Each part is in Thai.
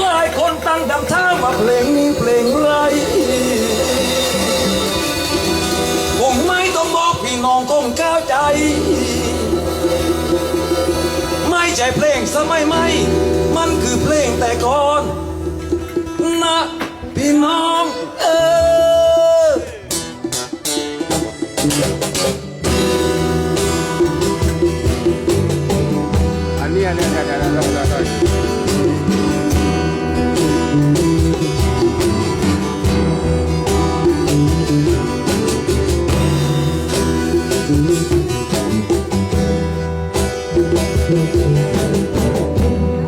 หลายคนตั้งดังท่าว่าเพลงนี้เพลงไรคงไม่ต้องบอกพี่น้องคงเข้าใจ ไม่ใช่เพลงสมัยใหม่ มันคือเพลงแต่ก่อน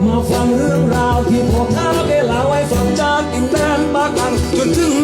มาฟังเรื่องราวที่พวกท้าเวลาไว้ฟังจากอินแดนบากันจนถึง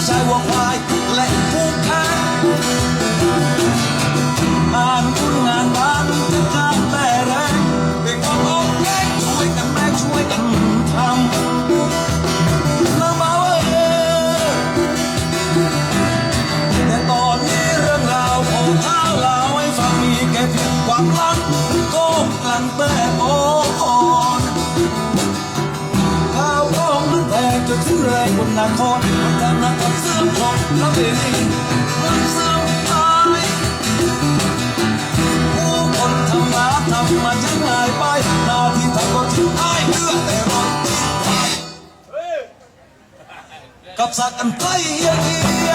在我怀。 จะชื่อไรคนนาคอนคนตามนาคอนเสื่อมคอนแล้เบบี้มเสื่อมไปผู้คนทำงานทำมาจะหายไปนาที่ทำก็ทิ้งไอ้เลือดแต่รอดกับสักกันไปอยังนี้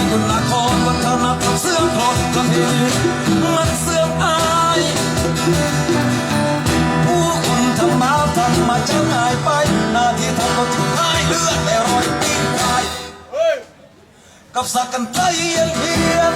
งบนละครวัฒนธรรมเสื่อมถอดกระเพมันเสื่อมอายผู้คนทำมาทำมาจะหายไป หน้าที่ทำก็ทิ้งท้ายเลือดแต่รอยปีนไปกับสักกันใจเย็นเพียง